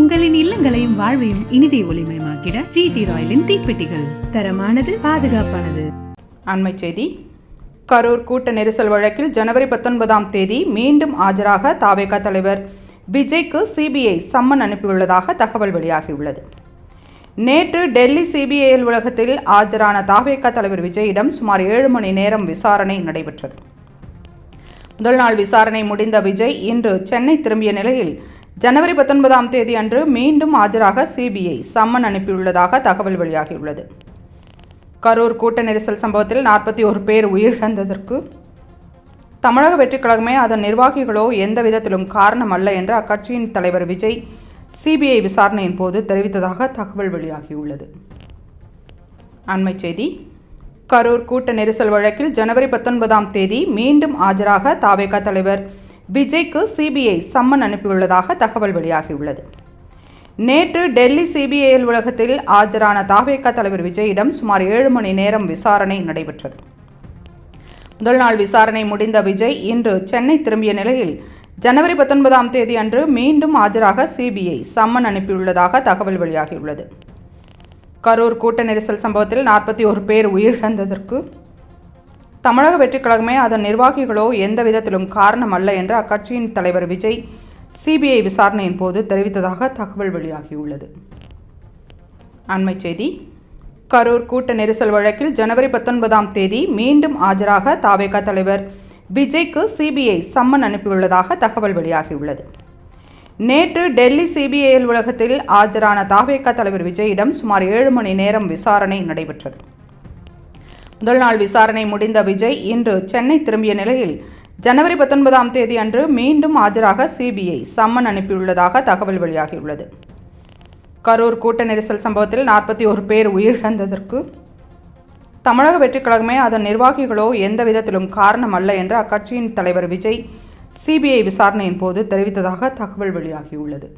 உங்களின் இல்லங்களையும் வாழ்வையும் இனிதை ஒளிமயமாக்கிட ஜிடி ராயலின் தீப்பெட்டிகள் தரமானது பாதுகாப்பானது. அண்மை செய்தி. கரூர் கூட்ட நெரிசல் வழக்கில் ஜனவரி பத்தொன்பதாம் தேதி மீண்டும் ஆஜராக தாவேகா தலைவர் விஜய்க்கு சிபிஐ சம்மன் அனுப்பியுள்ளதாக தகவல் வெளியாகியுள்ளது. நேற்று டெல்லி சிபிஐ அலுவலகத்தில் ஆஜரான தாவேகா தலைவர் விஜயிடம் சுமார் ஏழு மணி நேரம் விசாரணை நடைபெற்றது. முதல் நாள் விசாரணை முடிந்த விஜய் இன்று சென்னை திரும்பிய நிலையில் ஜனவரி பத்தொன்பதாம் தேதி அன்று மீண்டும் ஆஜராக சிபிஐ சம்மன் அனுப்பியுள்ளதாக தகவல் வெளியாகியுள்ளது. கரூர் கூட்ட நெரிசல் சம்பவத்தில் நாற்பத்தி ஒரு பேர் உயிரிழந்ததற்கு தமிழக வெற்றிக் கழகமே அதன் நிர்வாகிகளோ எந்த விதத்திலும் காரணம் அல்ல என்று அக்கட்சியின் தலைவர் விஜய் சிபிஐ விசாரணையின் போது தெரிவித்ததாக தகவல் வெளியாகியுள்ளது. அண்மைச் செய்தி கரூர் கூட்ட நெரிசல் வழக்கில் ஜனவரி பத்தொன்பதாம் தேதி மீண்டும் ஆஜராக தாவேகா தலைவர் விஜய்க்கு சிபிஐ சம்மன் அனுப்பியுள்ளதாக தகவல் வெளியாகியுள்ளது. நேற்று டெல்லி சிபிஐ அலுவலகத்தில் ஆஜரான தாவேகா தலைவர் விஜயிடம் சுமார் ஏழு மணி நேரம் விசாரணை நடைபெற்றது. முதல் நாள் விசாரணை முடிந்த விஜய் இன்று சென்னை திரும்பிய நிலையில் ஜனவரி பத்தொன்பதாம் தேதி அன்று மீண்டும் ஆஜராக சிபிஐ சம்மன் அனுப்பியுள்ளதாக தகவல் வெளியாகியுள்ளது. கரூர் கூட்ட நெரிசல் சம்பவத்தில் நாற்பத்தி ஒரு பேர் உயிரிழந்ததற்கு தமிழக வெற்றிக் கழகமே அதன் நிர்வாகிகளோ எந்த விதத்திலும் காரணம் அல்ல என்று அக்கட்சியின் தலைவர் விஜய் சிபிஐ விசாரணையின் போது தெரிவித்ததாக தகவல் வெளியாகியுள்ளது. அண்மைச் செய்தி. கரூர் கூட்ட நெரிசல் வழக்கில் ஜனவரி பத்தொன்பதாம் தேதி மீண்டும் ஆஜராக தாவேகா தலைவர் விஜய்க்கு சிபிஐ சம்மன் அனுப்பியுள்ளதாக தகவல் வெளியாகியுள்ளது மீண்டும் ஆஜராக தாவேகா தலைவர் விஜய்க்கு சிபிஐ சம்மன் அனுப்பியுள்ளதாக தகவல் வெளியாகியுள்ளது. நேற்று டெல்லி சிபிஐ அலுவலகத்தில் ஆஜரான தாவேகா தலைவர் விஜயிடம் சுமார் ஏழு மணி நேரம் விசாரணை நடைபெற்றது. முதல் நாள் விசாரணை முடிந்த விஜய் இன்று சென்னை திரும்பிய நிலையில் ஜனவரி பத்தொன்பதாம் தேதி அன்று மீண்டும் ஆஜராக சிபிஐ சம்மன் அனுப்பியுள்ளதாக தகவல் வெளியாகியுள்ளது. கரூர் கூட்ட நெரிசல் சம்பவத்தில் நாற்பத்தி ஒரு பேர் உயிரிழந்ததற்கு தமிழக வெற்றிக் கழகமே அதன் நிர்வாகிகளோ எந்த விதத்திலும் காரணம் அல்ல என்று அக்கட்சியின் தலைவர் விஜய் சிபிஐ விசாரணையின் போது தெரிவித்ததாக தகவல் வெளியாகியுள்ளது.